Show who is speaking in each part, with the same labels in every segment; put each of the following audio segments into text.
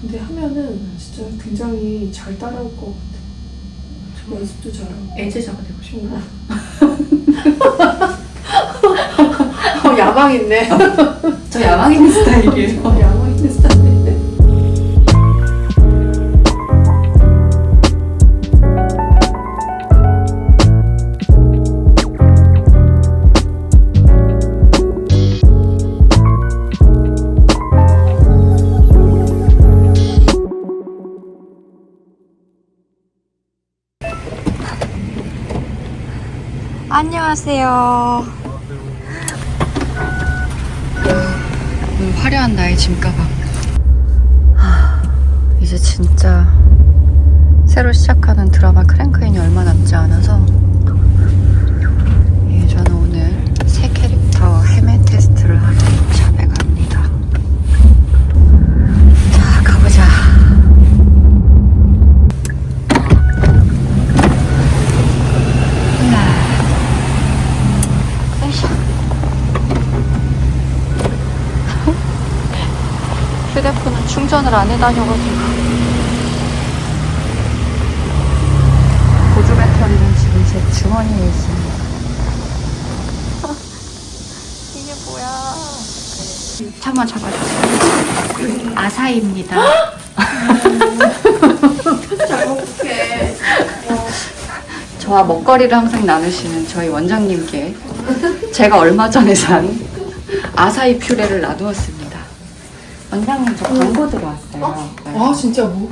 Speaker 1: 근데 하면은 진짜 굉장히 잘 따라올 것 같아. 연습도 잘하고.
Speaker 2: 애제자가 되고 싶어.
Speaker 1: 어, 야망 있네.
Speaker 2: 저 야망 있는 스타일이에요. 안녕하세요. 오늘 화려한 나의 짐 가방. 하, 이제 진짜 새로 시작하는 드라마 크랭크인이 얼마 남지 않아서 예, 저는 오늘 새 캐릭터 헤매 테스트를 하러 샵에 갑니다. 자, 가보자. 으쌰. 휴대폰은 충전을 안 해다녀가지고. 보조 배터리는 지금 제 주머니에 있습니다. 이게 뭐야. 잠만 잡아주세요. 아사입니다. 저와 먹거리를 항상 나누시는 저희 원장님께 제가 얼마 전에 산 아사히 퓨레를 놔두었습니다. 원장님 저 광고 들어왔어요. 네.
Speaker 1: 아, 진짜 뭐?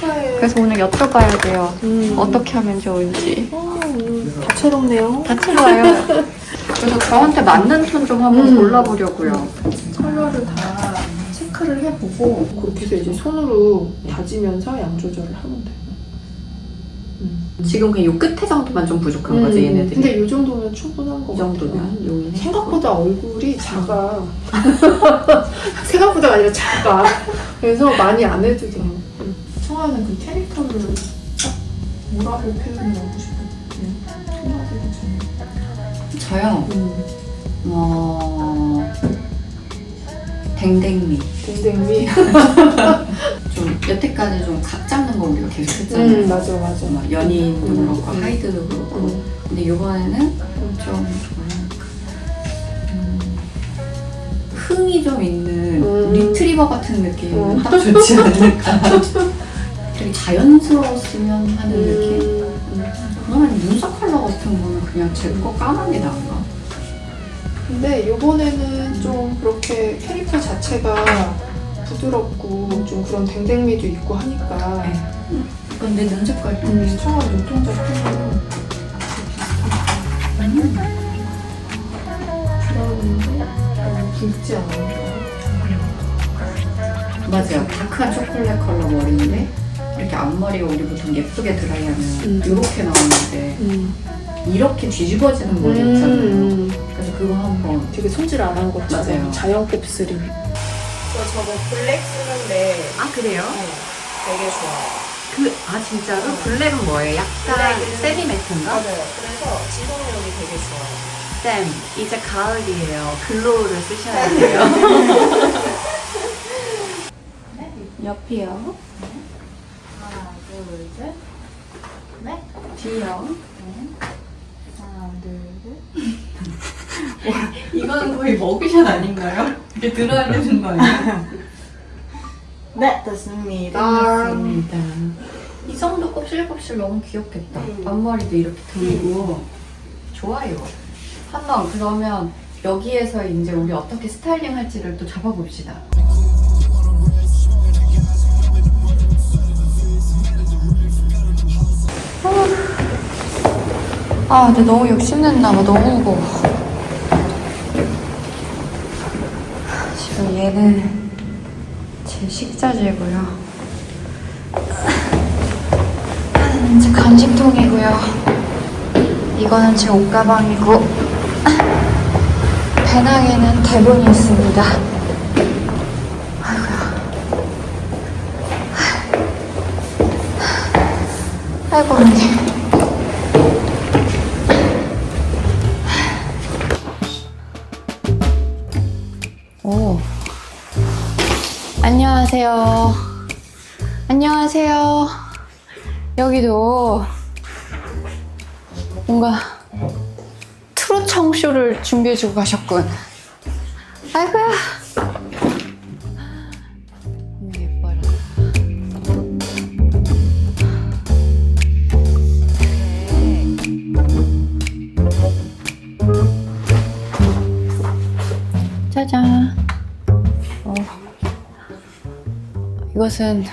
Speaker 1: 축하해.
Speaker 2: 그래서 오늘 여쭤봐야 돼요.
Speaker 1: 음.
Speaker 2: 어떻게 하면 좋은지.
Speaker 1: 어, 오늘 다채롭네요.
Speaker 2: 다채로워요. 그래서 저한테 맞는 톤 좀 한번
Speaker 1: 음.
Speaker 2: 골라보려고요.
Speaker 1: 컬러를 다 체크를 해보고 그렇게 해서 이제 손으로 다지면서 양 조절을 하면 돼.
Speaker 2: 지금 그냥 요 끝에 정도만 좀 부족한 거지
Speaker 1: 음,
Speaker 2: 얘네들이.
Speaker 1: 근데 이 정도면 충분한
Speaker 2: 것이
Speaker 1: 같아.
Speaker 2: 정도면 용이
Speaker 1: 생각보다 얼굴이 작아. 생각보다가 아니라 작아. 그래서 많이 안 해도 돼. 청아는 그 캐릭터를 딱 뭐라고 표현하고 싶어? 청아도 괜찮아.
Speaker 2: 저요.
Speaker 1: 음,
Speaker 2: 어 댕댕미.
Speaker 1: 댕댕미.
Speaker 2: 좀 여태까지 좀 각 잡는 거 우리가 계속 했잖아요.
Speaker 1: 음, 맞아, 맞아.
Speaker 2: 막 연인도
Speaker 1: 음,
Speaker 2: 그렇고
Speaker 1: 음.
Speaker 2: 하이드도 그렇고
Speaker 1: 음,
Speaker 2: 근데 이번에는 좀 음, 흥이 좀 있는
Speaker 1: 음.
Speaker 2: 리트리버 같은 느낌이
Speaker 1: 음.
Speaker 2: 딱 좋지 않을까 되게 자연스러웠으면 하는 느낌
Speaker 1: 음,
Speaker 2: 그러면 눈썹 컬러 같은 거는 그냥 제거 까만 게 나은가?
Speaker 1: 근데 이번에는 좀 그렇게 캐릭터 자체가 부드럽고 좀 그런 댕댕미도 있고 하니까
Speaker 2: 네. 근데 눈 색깔 좀
Speaker 1: 음, 청아 눈동자 톤은 브라운인데 너무 붉지 않아.
Speaker 2: 맞아요 다크한 초콜릿 컬러 머리인데 이렇게 앞머리가 우리 보통 예쁘게 드라이하면
Speaker 1: 음.
Speaker 2: 이렇게 나오는데
Speaker 1: 음.
Speaker 2: 이렇게 뒤집어지는 머리 있잖아요
Speaker 1: 음.
Speaker 2: 그래서 그거 한번
Speaker 1: 되게 손질 안 한 것처럼
Speaker 2: 맞아요.
Speaker 1: 자연 곱슬이.
Speaker 3: 저 저거 블랙 쓰는데
Speaker 2: 아 그래요?
Speaker 3: 되게 좋아요.
Speaker 2: 그, 아, 진짜로? 블랙은 뭐예요? 약간
Speaker 3: 블랙은-
Speaker 2: 세미 매트인가?
Speaker 3: 맞아요. 그래서 지속력이 되게 좋아요.
Speaker 2: 쌤, 이제 가을이에요. 글로우를 쓰셔야 돼요. 옆이요.
Speaker 3: 하나, 둘, 셋. 네.
Speaker 2: 뒤요.
Speaker 3: 하나, 둘, 셋.
Speaker 2: 이거는 거의 머그샷 아닌가요? 이렇게 들어야 되는 거 아니에요?
Speaker 3: 네, 됐습니다.
Speaker 2: 맞습니다. 이 정도 곱실곱실 너무 귀엽겠다.
Speaker 3: 음.
Speaker 2: 앞머리도 이렇게 들고. 좋아요. 한번 그러면 여기에서 이제 우리 어떻게 스타일링 할지를 또 잡아봅시다. 아, 근데 너무 욕심냈나 봐. 너무 무거워. 지금 얘는 제 식자재고요. 이제 간식통이고요. 이거는 제 옷가방이고 배낭에는 대본이 있습니다. 아이고야. 아이고 언니. 오. 안녕하세요. 안녕하세요. 여기도 뭔가 트롯 청쇼를 준비해주고 가셨군. 아이고야. 이것은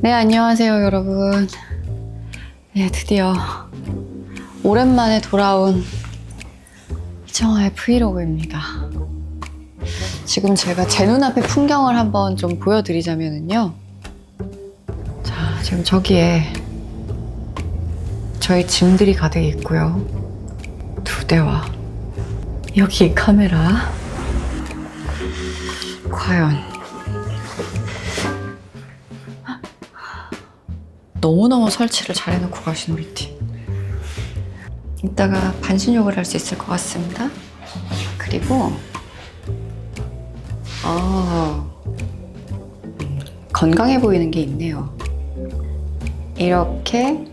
Speaker 2: 네 안녕하세요 여러분. 네 드디어 오랜만에 돌아온 이정아의 브이로그입니다. 지금 제가 제 눈앞의 풍경을 한번 좀 보여드리자면요. 자 지금 저기에 저희 짐들이 가득 있고요. 두 대와 여기 이 카메라 과연. 너무너무 설치를 잘 해놓고 가신 우리 팀. 이따가 반신욕을 할 수 있을 것 같습니다. 그리고 아 음, 건강해 보이는 게 있네요. 이렇게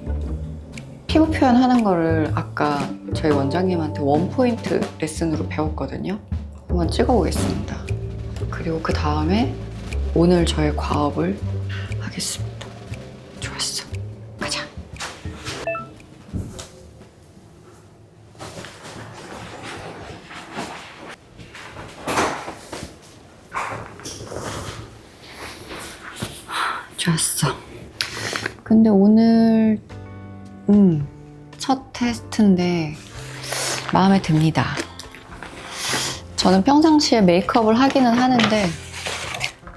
Speaker 2: 피부 표현하는 거를 아까 저희 원장님한테 원포인트 레슨으로 배웠거든요. 한번 찍어보겠습니다 그리고 그 다음에 오늘 저의 과업을 하겠습니다. 좋았어. 가자. 좋았어. 근데 오늘 음, 첫 테스트인데 마음에 듭니다. 저는 평상시에 메이크업을 하기는 하는데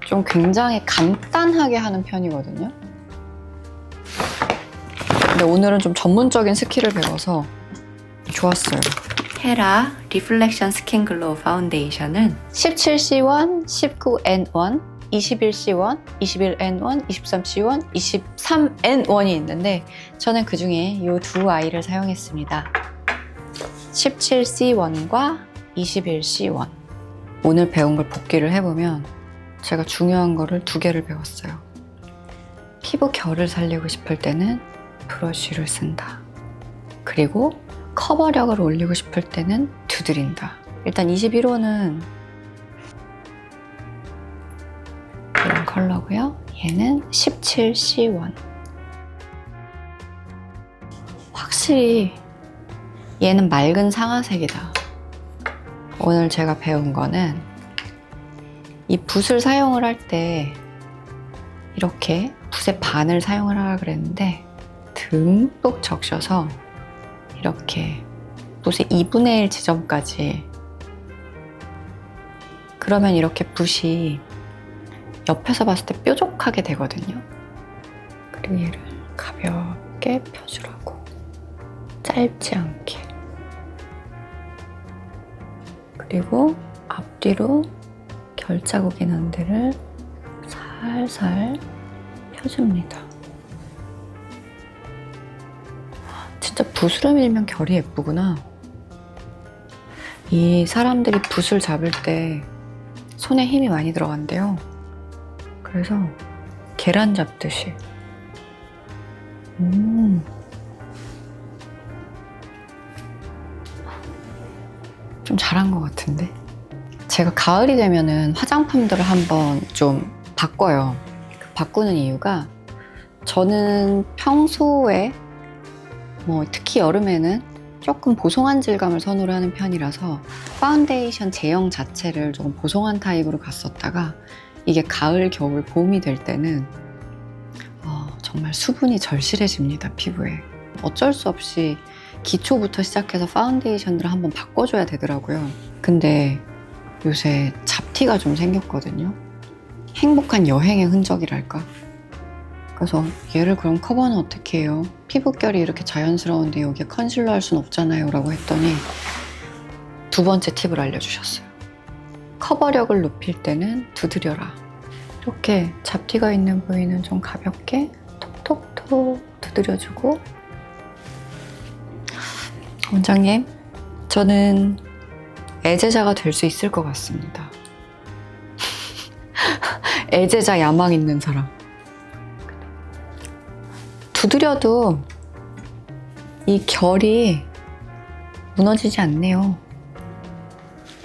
Speaker 2: 좀 굉장히 간단하게 하는 편이거든요. 근데 오늘은 좀 전문적인 스킬을 배워서 좋았어요. 헤라 리플렉션 스킨 글로우 파운데이션은 17C1, 19N1, 21C1, 21N1, 23C1, 23N1이 있는데 저는 그 중에 이 두 아이를 사용했습니다. 17C1과 21C1. 오늘 배운 걸 복기를 해보면 제가 중요한 거를 두 개를 배웠어요. 피부 결을 살리고 싶을 때는 브러쉬를 쓴다. 그리고 커버력을 올리고 싶을 때는 두드린다. 일단 21호는 이런 컬러고요. 얘는 17C1. 확실히 얘는 맑은 상아색이다. 오늘 제가 배운 거는 이 붓을 사용을 할 때 이렇게 붓의 반을 사용을 하라 그랬는데 듬뿍 적셔서 이렇게 붓의 2분의 1 지점까지 그러면 이렇게 붓이 옆에서 봤을 때 뾰족하게 되거든요. 그리고 얘를 가볍게 펴주라고 짧지 않게 그리고 앞뒤로 결자국이 난 데를 살살 펴줍니다. 진짜 붓으로 밀면 결이 예쁘구나. 이 사람들이 붓을 잡을 때 손에 힘이 많이 들어간대요. 그래서 계란 잡듯이. 음. 좀 잘한 것 같은데? 제가 가을이 되면은 화장품들을 한번 좀 바꿔요. 그 바꾸는 이유가 저는 평소에 뭐 특히 여름에는 조금 보송한 질감을 선호를 하는 편이라서 파운데이션 제형 자체를 조금 보송한 타입으로 갔었다가 이게 가을, 겨울, 봄이 될 때는 어, 정말 수분이 절실해집니다, 피부에. 어쩔 수 없이 기초부터 시작해서 파운데이션들을 한번 바꿔줘야 되더라고요. 근데 요새 잡티가 좀 생겼거든요. 행복한 여행의 흔적이랄까. 그래서 얘를 그럼 커버는 어떻게 해요? 피부결이 이렇게 자연스러운데 여기에 컨실러 할 순 없잖아요. 라고 했더니 두 번째 팁을 알려주셨어요. 커버력을 높일 때는 두드려라. 이렇게 잡티가 있는 부위는 좀 가볍게 톡톡톡 두드려주고 원장님, 저는 애제자가 될 수 있을 것 같습니다. 애제자 야망 있는 사람. 두드려도 이 결이 무너지지 않네요.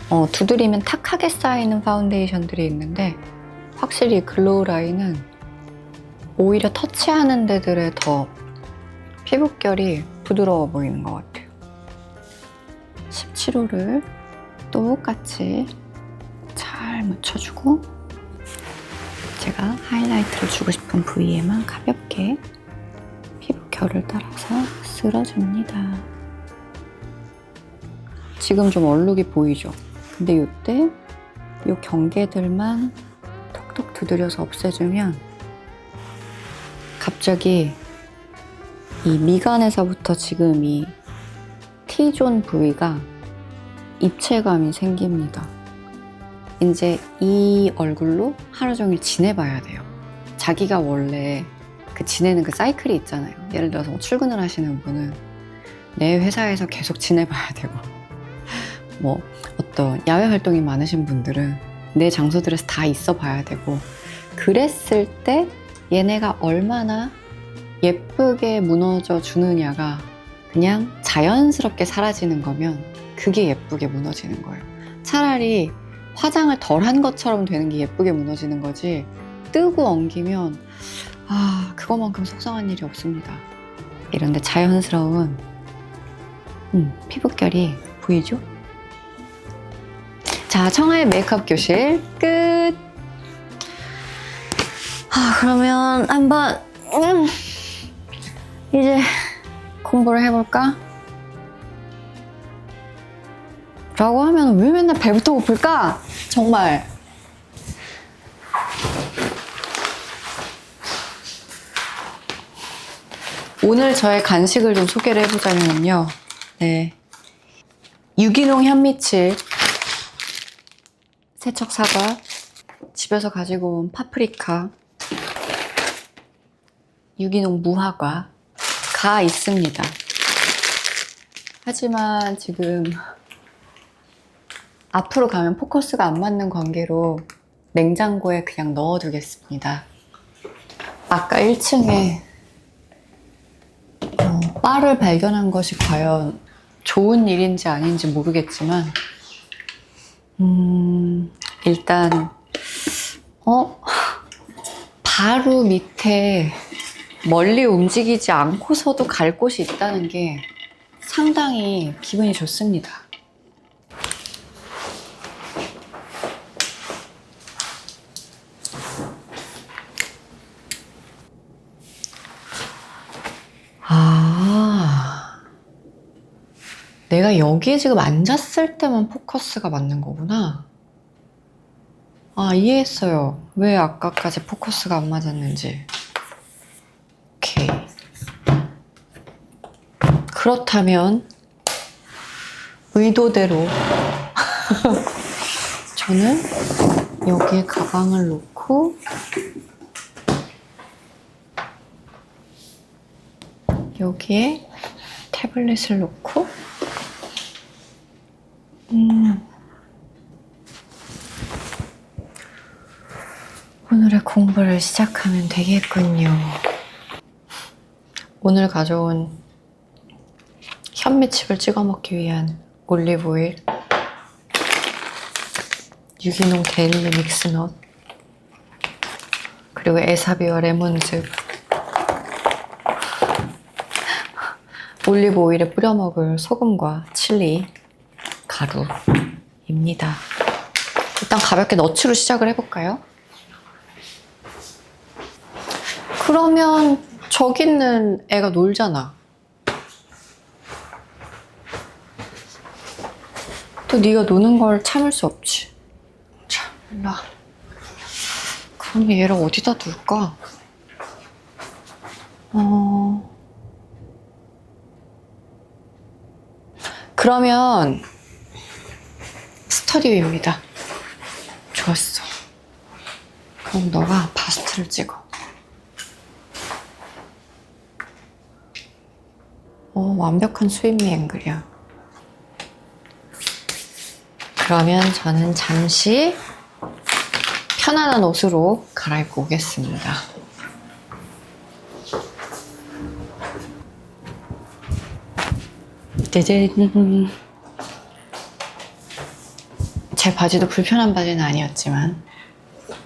Speaker 2: 어, 두드리면 탁하게 쌓이는 파운데이션들이 있는데 확실히 글로우 라인은 오히려 터치하는 데들에 더 피부결이 부드러워 보이는 것 같아요. 17호를 똑같이 잘 묻혀주고 제가 하이라이트를 주고 싶은 부위에만 가볍게 피부 결을 따라서 쓸어줍니다. 지금 좀 얼룩이 보이죠? 근데 이때 이 경계들만 톡톡 두드려서 없애주면 갑자기 이 미간에서부터 지금 이 T존 부위가 입체감이 생깁니다. 이제 이 얼굴로 하루 종일 지내봐야 돼요. 자기가 원래 그 지내는 그 사이클이 있잖아요. 예를 들어서 뭐 출근을 하시는 분은 내 회사에서 계속 지내봐야 되고, 뭐 어떤 야외 활동이 많으신 분들은 내 장소들에서 다 있어 봐야 되고, 그랬을 때 얘네가 얼마나 예쁘게 무너져 주느냐가 그냥 자연스럽게 사라지는 거면 그게 예쁘게 무너지는 거예요. 차라리 화장을 덜 한 것처럼 되는 게 예쁘게 무너지는 거지 뜨고 엉기면 아 그거만큼 속상한 일이 없습니다. 이런데 자연스러운 음, 피부결이 보이죠? 자 청아의 메이크업 교실 끝. 아 그러면 한번 음, 이제 공부를 해볼까? 라고 하면 왜 맨날 배부터 고플까? 정말. 오늘 저의 간식을 좀 소개를 해보자면요. 네. 유기농 현미칠, 세척 사과, 집에서 가지고 온 파프리카, 유기농 무화과, 가 있습니다. 하지만 지금 앞으로 가면 포커스가 안 맞는 관계로 냉장고에 그냥 넣어두겠습니다. 아까 1층에 어, 바를 발견한 것이 과연 좋은 일인지 아닌지 모르겠지만, 음, 일단, 어, 바로 밑에 멀리 움직이지 않고서도 갈 곳이 있다는 게 상당히 기분이 좋습니다. 내가 여기에 지금 앉았을 때만 포커스가 맞는 거구나. 아, 이해했어요. 왜 아까까지 포커스가 안 맞았는지. 오케이. 그렇다면, 의도대로, 저는 여기에 가방을 놓고, 여기에 태블릿을 놓고, 음, 오늘의 공부를 시작하면 되겠군요. 오늘 가져온 현미칩을 찍어 먹기 위한 올리브오일, 유기농 데일리 믹스넛, 그리고 에사비와 레몬즙, 올리브 오일에 뿌려 먹을 소금과 칠리, 가루입니다. 일단 가볍게 너츠로 시작을 해볼까요? 그러면 저기 있는 애가 놀잖아. 또 네가 노는 걸 참을 수 없지. 자, 일로 와. 그럼 얘를 어디다 둘까? 어... 그러면 스터디입니다. 좋았어. 그럼 너가 바스트를 찍어. 오, 완벽한 스윗미 앵글이야. 그러면 저는 잠시 편안한 옷으로 갈아입고 오겠습니다. 짜잔. 제 바지도 불편한 바지는 아니었지만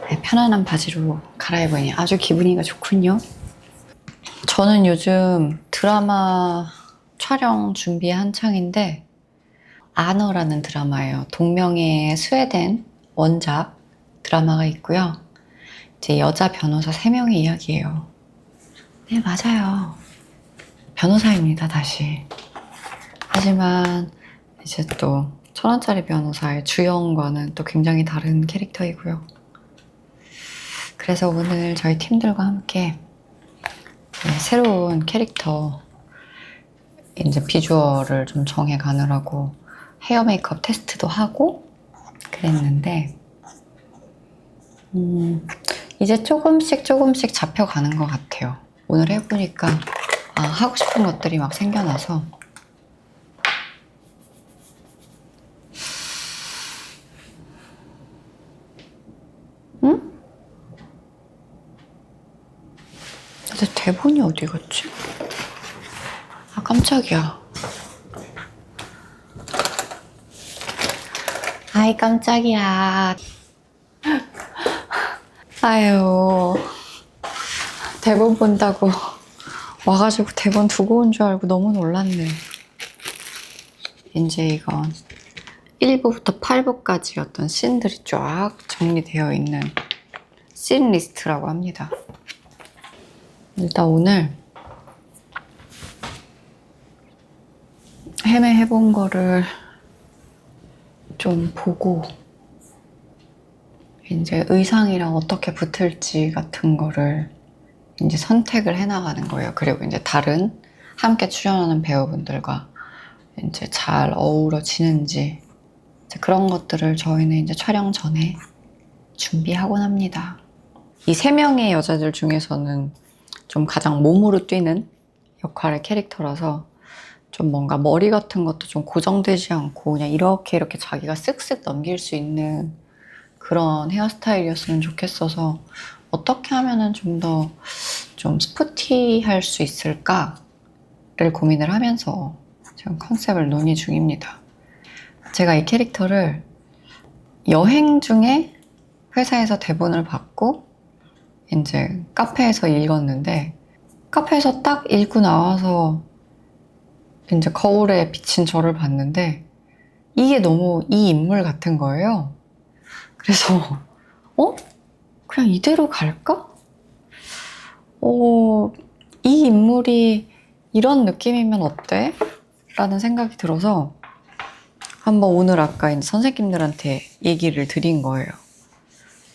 Speaker 2: 네, 편안한 바지로 갈아입으니 아주 기분이가 좋군요. 저는 요즘 드라마 촬영 준비 한창인데 아너라는 드라마예요. 동명의 스웨덴 원작 드라마가 있고요. 이제 여자 변호사 3명의 이야기예요. 네, 맞아요. 변호사입니다, 다시. 하지만 이제 또 천 원짜리 변호사의 주연과는 또 굉장히 다른 캐릭터이고요. 그래서 오늘 저희 팀들과 함께 네, 새로운 캐릭터 이제 비주얼을 좀 정해 가느라고 헤어 메이크업 테스트도 하고 그랬는데 음, 이제 조금씩 조금씩 잡혀가는 것 같아요. 오늘 해보니까 아, 하고 싶은 것들이 막 생겨나서 근데 대본이 어디 갔지? 아 깜짝이야. 아이 깜짝이야. 아유 대본 본다고 와가지고 대본 두고 온 줄 알고 너무 놀랐네. 이제 이건 1부부터 8부까지 어떤 씬들이 쫙 정리되어 있는 씬 리스트라고 합니다. 일단 오늘 헤매해본 거를 좀 보고 이제 의상이랑 어떻게 붙을지 같은 거를 이제 선택을 해나가는 거예요. 그리고 이제 다른 함께 출연하는 배우분들과 이제 잘 어우러지는지 이제 그런 것들을 저희는 이제 촬영 전에 준비하곤 합니다. 이 세 명의 여자들 중에서는 좀 가장 몸으로 뛰는 역할의 캐릭터라서 좀 뭔가 머리 같은 것도 좀 고정되지 않고 그냥 이렇게 이렇게 자기가 쓱쓱 넘길 수 있는 그런 헤어스타일이었으면 좋겠어서 어떻게 하면은 좀 더좀 스포티할 수 있을까를 고민을 하면서 지금 컨셉을 논의 중입니다. 제가 이 캐릭터를 여행 중에 회사에서 대본을 받고 이제 카페에서 읽었는데 카페에서 딱 읽고 나와서 이제 거울에 비친 저를 봤는데 이게 너무 이 인물 같은 거예요. 그래서 어? 그냥 이대로 갈까? 어, 이 인물이 이런 느낌이면 어때? 라는 생각이 들어서 한번 오늘 아까 이제 선생님들한테 얘기를 드린 거예요.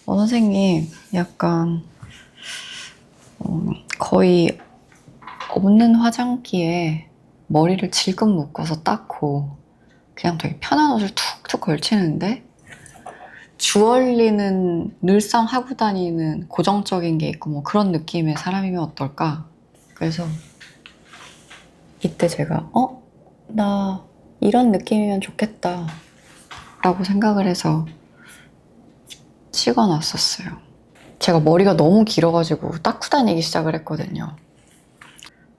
Speaker 2: 어, 선생님, 약간, 어, 거의 없는 화장기에 머리를 질끈 묶어서 닦고, 그냥 되게 편한 옷을 툭툭 걸치는데, 주얼리는 늘상 하고 다니는 고정적인 게 있고, 뭐 그런 느낌의 사람이면 어떨까? 그래서, 이때 제가, 어? 나 이런 느낌이면 좋겠다. 라고 생각을 해서 찍어 놨었어요. 제가 머리가 너무 길어가지고 닦고 다니기 시작을 했거든요.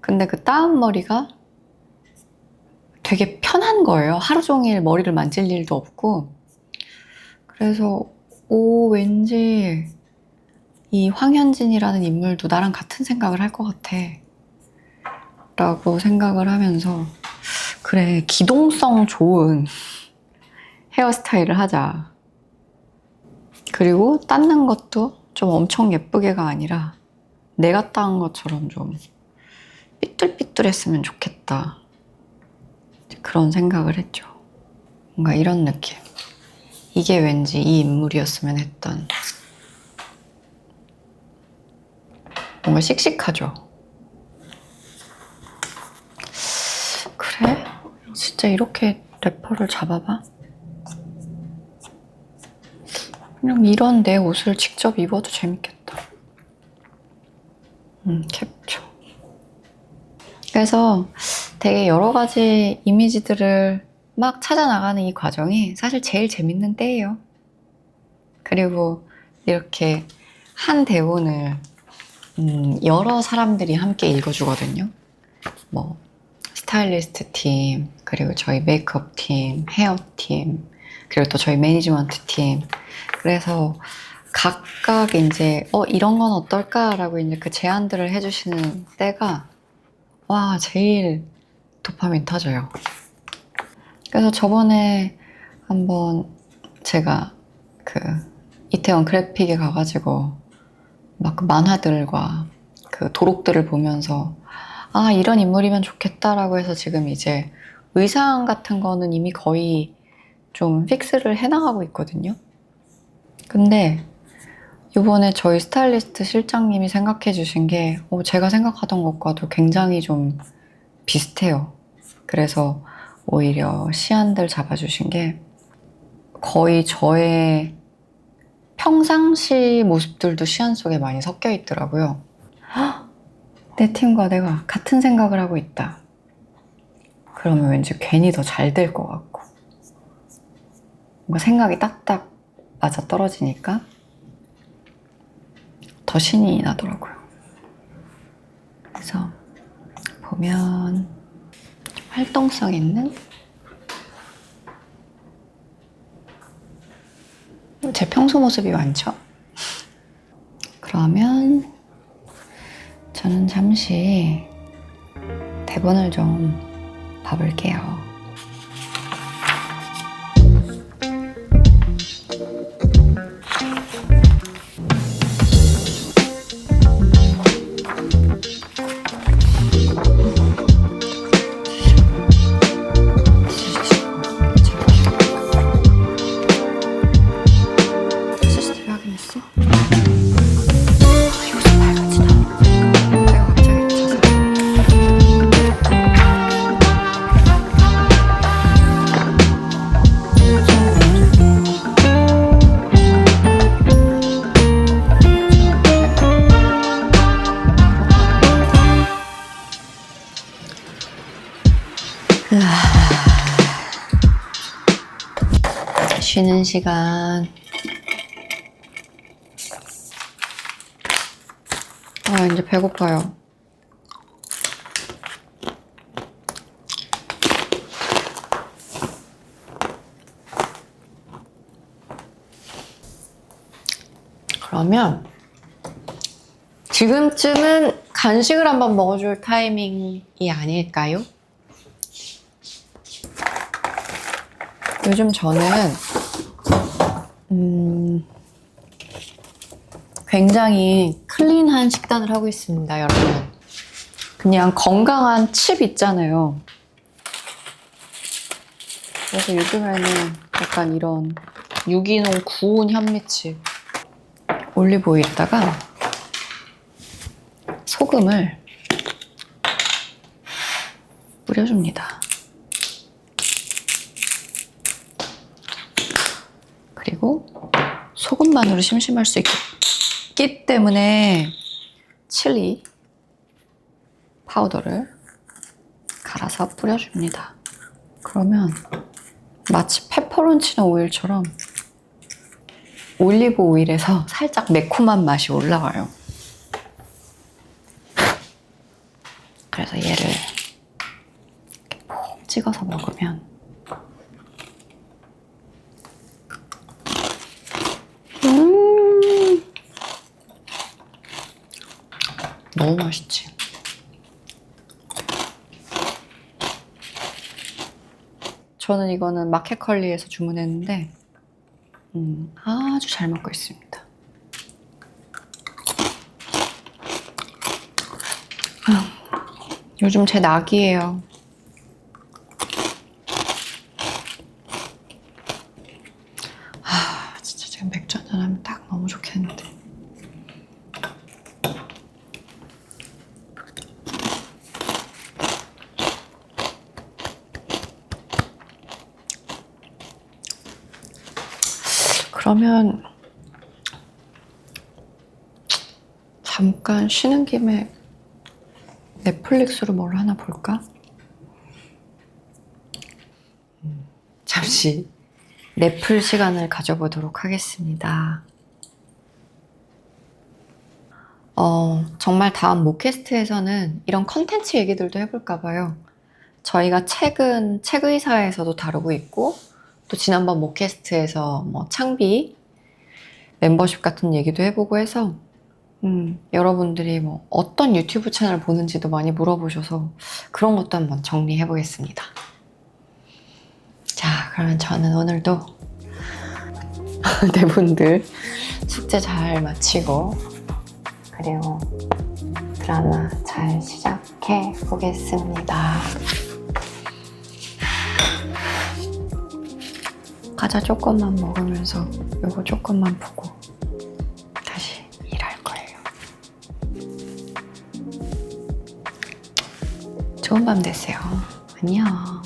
Speaker 2: 근데 그 따은 머리가 되게 편한 거예요. 하루 종일 머리를 만질 일도 없고. 그래서, 오, 왠지 이 황현진이라는 인물도 나랑 같은 생각을 할 것 같아. 라고 생각을 하면서 그래, 기동성 좋은 헤어스타일을 하자. 그리고 닦는 것도 좀 엄청 예쁘게가 아니라 내가 닦은 것처럼 좀 삐뚤삐뚤했으면 좋겠다. 그런 생각을 했죠. 뭔가 이런 느낌. 이게 왠지 이 인물이었으면 했던 뭔가 씩씩하죠. 그래? 진짜 이렇게 래퍼를 잡아봐? 그냥 이런 내 옷을 직접 입어도 재밌겠다. 음, 캡처. 그래서 되게 여러 가지 이미지들을 막 찾아 나가는 이 과정이 사실 제일 재밌는 때예요. 그리고 이렇게 한 대본을 음, 여러 사람들이 함께 읽어주거든요. 뭐 스타일리스트 팀, 그리고 저희 메이크업 팀, 헤어 팀, 그리고 또 저희 매니지먼트 팀. 그래서 각각 이제 어 이런 건 어떨까라고 이제 그 제안들을 해주시는 때가 와 제일 도파민 터져요. 그래서 저번에 한번 제가 그 이태원 그래픽에 가가지고 막 그 만화들과 그 도록들을 보면서 아 이런 인물이면 좋겠다라고 해서 지금 이제 의상 같은 거는 이미 거의 좀 픽스를 해나가고 있거든요. 근데 이번에 저희 스타일리스트 실장님이 생각해 주신 게 어, 제가 생각하던 것과도 굉장히 좀 비슷해요. 그래서 오히려 시안들 잡아주신 게 거의 저의 평상시 모습들도 시안 속에 많이 섞여 있더라고요. 헉! 내 팀과 내가 같은 생각을 하고 있다. 그러면 왠지 괜히 더 잘 될 것 같고. 뭔가 생각이 딱딱 맞아 떨어지니까 더 신이 나더라고요. 그래서 보면 좀 활동성 있는 제 평소 모습이 많죠? 그러면 저는 잠시 대본을 좀 봐볼게요. 쉬는 시간. 아, 이제 배고파요. 그러면 지금쯤은 간식을 한번 먹어줄 타이밍이 아닐까요? 요즘 저는 굉장히 클린한 식단을 하고 있습니다, 여러분. 그냥 건강한 칩 있잖아요. 그래서 요즘에는 약간 이런 유기농 구운 현미칩 올리브 오일에다가 소금을 뿌려줍니다. 그리고 소금만으로 심심할 수 있 기 때문에 칠리 파우더를 갈아서 뿌려줍니다. 그러면 마치 페퍼론치노 오일처럼 올리브 오일에서 살짝 매콤한 맛이 올라와요. 그래서 얘를 이렇게 푹 찍어서 먹으면 너무 맛있지. 저는 이거는 마켓컬리에서 주문했는데 음, 아주 잘 먹고 있습니다. 아, 요즘 제 낙이에요. 아, 진짜 지금 맥주 한잔 하면 딱 너무 좋겠는데. 그러면 잠깐 쉬는 김에 넷플릭스로 뭘 하나 볼까? 음, 잠시 넷플 시간을 가져보도록 하겠습니다. 어, 정말 다음 모캐스트에서는 이런 컨텐츠 얘기들도 해볼까 봐요. 저희가 책은 책의사에서도 다루고 있고, 또 지난번 모캐스트에서 뭐 창비, 멤버십 같은 얘기도 해보고 해서, 음, 여러분들이 뭐 어떤 유튜브 채널 보는지도 많이 물어보셔서 그런 것도 한번 정리해 보겠습니다. 자, 그러면 저는 오늘도 네 분들 숙제 잘 마치고 그리고 드라마 잘 시작해 보겠습니다. 과자 조금만 먹으면서 요거 조금만 보고 다시 일할 거예요. 좋은 밤 되세요. 안녕.